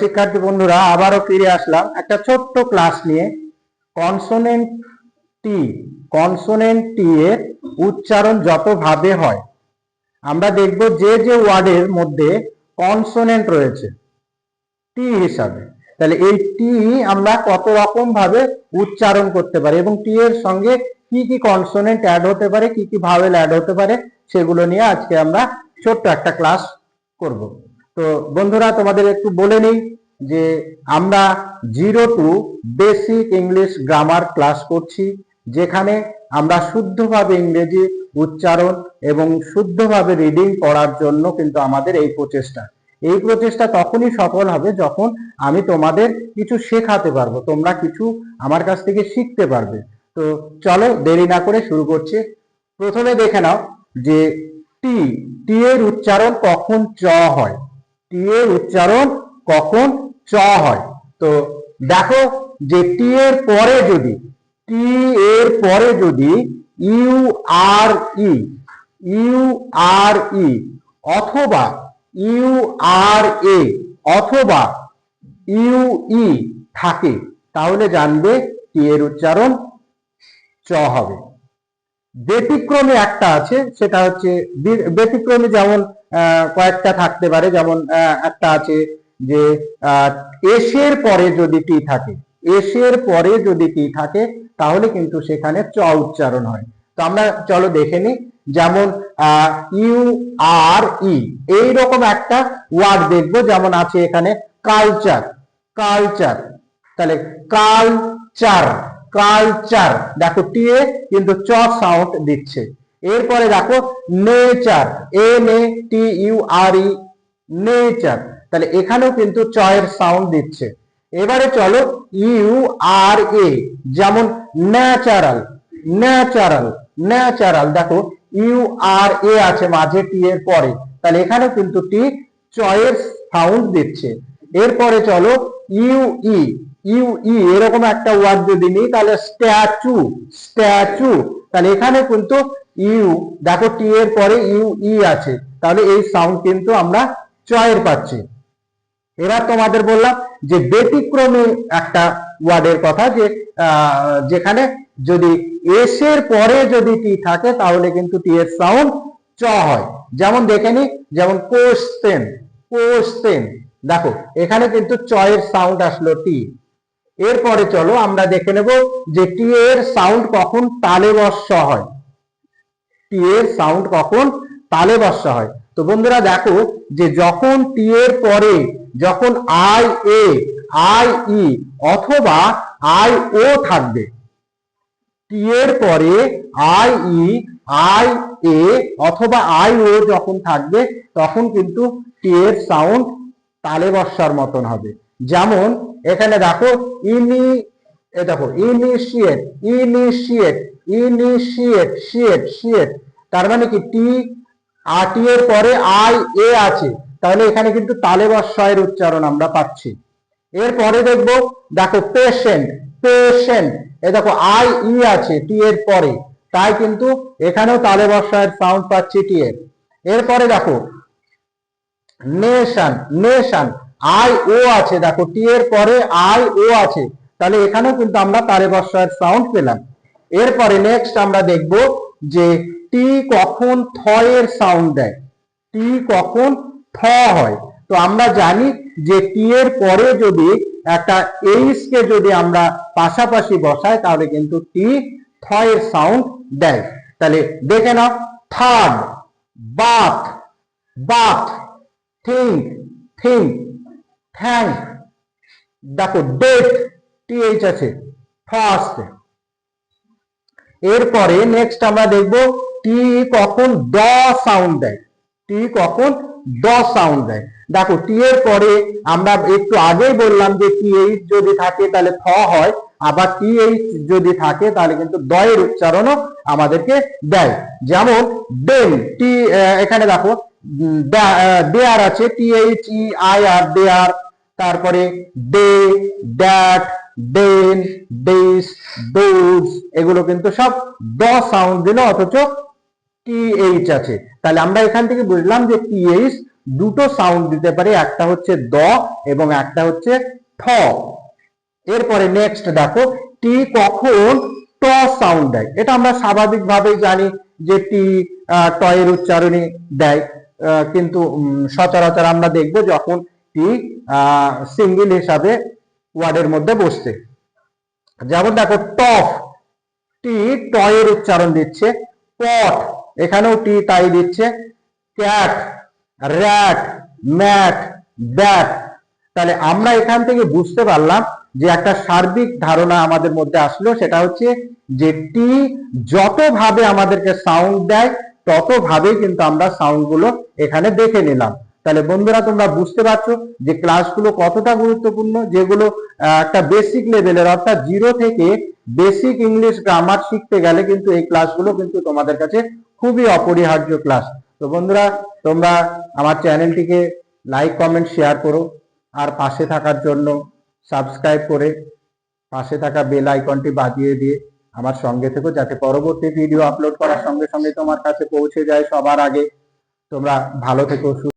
শিক্ষার্থী বন্ধুরা, আবারও ফিরে আসলাম। একটা ছোট্ট ক্লাস নিয়ে। কনসোনেন্ট টি কনসোনেন্ট টি এর উচ্চারণ যত ভাবে হয়, আমরা দেখব যে যে ওয়ার্ডের মধ্যে কনসোনেন্ট রয়েছে টি হিসাবে। তাহলে এই টি আমরা কত রকম ভাবে উচ্চারণ করতে পারি এবং টি এর সঙ্গে কি কি কনসোনেন্ট অ্যাড হতে পারে, কি কি ভাওয়েল অ্যাড হতে পারে, সেগুলো নিয়ে আজকে আমরা ছোট্ট একটা ক্লাস করব। তো বন্ধুরা, তোমাদের একটু বলে নিই যে আমরা zero to basic English grammar class করছি, যেখানে আমরা শুদ্ধভাবে ইংরেজি উচ্চারণ এবং শুদ্ধভাবে রিডিং করার জন্য কিন্তু আমাদের এই প্রচেষ্টা। এই প্রচেষ্টা তখনই সফল হবে যখন আমি তোমাদের কিছু শেখাতে পারব, তোমরা কিছু আমার কাছ থেকে শিখতে পারবে। তো চলো দেরি না করে শুরু করছি। প্রথমে দেখে নাও যে টি টি এর উচ্চারণ কখন চ হয়। টি এর উচ্চারণ কখন চ হয়? তো দেখো যে টি এর পরে যদি, টি এর পরে যদি you R E, you R ই অথবা ইউ আর এ অথবা ইউ ই থাকে, তাহলে জানবে টি এর উচ্চারণ চ হবে। ব্যতিক্রমে একটা আছে, সেটা হচ্ছে ব্যতিক্রমে যেমন কয়েকটা থাকতে পারে। যেমন একটা আছে যে এসের পরে যদি টি থাকে, এসের পরে যদি টি থাকে, তাহলে কিন্তু সেখানে চ উচ্চারণ হয়। তো আমরা চলো দেখে নিই। যেমন ইউ আর ই এই রকম একটা ওয়ার্ড দেখব। যেমন আছে এখানে কালচার কালচার। তাহলে কালচার কালচার। দেখো, টি এ কিন্তু চ সাউন্ড দিচ্ছে। এরপরে দেখো nature N A T U R E nature তাহলে এখানেও কিন্তু চ এর সাউন্ড দিচ্ছে। এবারে চলো ইউ আর এ যেমন ন্যাচারাল ন্যাচারাল ন্যাচারাল দেখো ইউ আর এ আছে মাঝে টি এর পরে। তাহলে এখানে কিন্তু টি চয়ের সাউন্ড দিচ্ছে। এরপরে চলো ইউ ই ইউ ই এরকম একটা ওয়ার্ড যদি নিই, তাহলে স্ট্যাচু স্ট্যাচু তাহলে এখানে কিন্তু ইউ, দেখো টি এর পরে ইউ, ই আছে। তাহলে এই সাউন্ড কিন্তু আমরা চয়ের পাচ্ছি। এবার তোমাদের বললাম যে ব্যতিক্রমে একটা ওয়ার্ডের কথা যে যেখানে যদি এস এর পরে যদি টি থাকে তাহলে কিন্তু টি এর সাউন্ড চ হয়। যেমন দেখে নি, যেমন কোশ্চেন কোশ্চেন দেখো, এখানে কিন্তু চ এর সাউন্ড আসলো টি এরপরে চলো আমরা দেখে নেব যে টি এর সাউন্ড কখন তালে বর্ষ হয়। টি এর সাউন্ড কখন তালে বর্ষা হয়। তো বন্ধুরা দেখো যে যখন টি এর পরে যখন আই এ আই ই অথবা আই ও থাকবে টি এর পরে আই ই আই এ অথবা আই ও যখন থাকবে, তখন কিন্তু টি এর সাউন্ড তালে বর্ষার মতন হবে। যেমন এখানে দেখো, ইনি এ দেখো ইনিশিয়েট ইনিশিয়েট ইনিশিয়েট শিয়েট শিয়েট তার মানে কি? টি আর টি এর পরে আই এ আছে। তাহলে এখানে কিন্তু তালে বর্ষায়ের উচ্চারণ আমরা পাচ্ছি। এরপরে দেখব, দেখো পেশেন্ট পেশেন্ট এ দেখো আই ই আছে টি এর পরে। তাই কিন্তু এখানেও তালে বর্ষায়ের সাউন্ড পাচ্ছি টি এর। এরপরে দেখো নেশন নেশন আই ও আছে। দেখো টি এর পরে আই ও আছে। তাহলে এখানেও কিন্তু আমরা তারে বর্ষায়ের সাউন্ড পেলাম। এরপরে নেক্সট আমরা দেখব যে টি কখন থ এর সাউন্ড দেয়। টি কখন থ হয়। তো আমরা জানি যে টি এর পরে যদি একটা এইচ কে যদি আমরা পাশাপাশি বসাই, তাহলে কিন্তু টি থ এর সাউন্ড দেয়। তাহলে দেখে নাও third bath bath think think thank দেখো ডেট টিএইচ আছে ফার্স্ট এরপরে নেক্সট আমরা দেখব টি কখন দ সাউন্ড দেয়। টি কখন দ সাউন্ড দেয়। দেখো টি এর পরে আমরা একটু আগেই বললাম যে টি এইচ যদি থাকে তাহলে থ হয়, আবার টি এইচ যদি থাকে তাহলে কিন্তু দয়ের উচ্চারণও আমাদেরকে দেয়। যেমন ডেন টি এখানে দেখো দেয়ার আছে টি এইচ ই আই আর দেয়ার। তারপরে they that then bathe those এগুলো কিন্তু সব দ সাউন্ড দিল, অথচ টি এইচ আছে। তাহলে আমরা এখান থেকে বুঝলাম যে টি এইচ দুটো সাউন্ড দিতে পারি, একটা হচ্ছে দ এবং একটা হচ্ছে ঠ। এরপরে নেক্সট দেখো, টি কখন ট সাউন্ড দেয়? এটা আমরা স্বাভাবিকভাবেই জানি যে টি ট এর উচ্চারণে দেয় কিন্তু সচরাচর আমরা দেখব যখন টি সিঙ্গেল হিসাবে ওয়ার্ডের মধ্যে বসছে। যেমন দেখো, টফ, টি টয়ের উচ্চারণ দিচ্ছে, পট, এখানেও টি তাই দিচ্ছে, ক্যাট, র্যাট, ম্যাট, ব্যাট। তাহলে আমরা এখান থেকে বুঝতে পারলাম যে একটা সার্বিক ধারণা আমাদের মধ্যে আসলো, সেটা হচ্ছে যে টি যত ভাবে আমাদেরকে সাউন্ড দেয় তত ভাবেই কিন্তু আমরা সাউন্ডগুলো এখানে দেখে নিলাম। তাহলে বন্ধুরা, তোমরা বুঝতে পারছ যে ক্লাসগুলো কতটা গুরুত্বপূর্ণ, যেগুলো একটা বেসিক লেভেলের অর্থাৎ জিরো থেকে বেসিক ইংলিশ গ্রামার শিখতে গেলে কিন্তু এই ক্লাসগুলো কিন্তু তোমাদের কাছে খুবই অপরিহার্য ক্লাস তো বন্ধুরা, তোমরা আমার চ্যানেলটিকে লাইক কমেন্ট শেয়ার করো, আর পাশে থাকার জন্য সাবস্ক্রাইব করে পাশে থাকা বেল আইকনটি বাজিয়ে দিয়ে আমার সঙ্গে থেকো, যাতে পরবর্তী ভিডিও আপলোড করার সঙ্গে সঙ্গে তোমার কাছে পৌঁছে যায় সবার আগে। তোমরা ভালো থেকো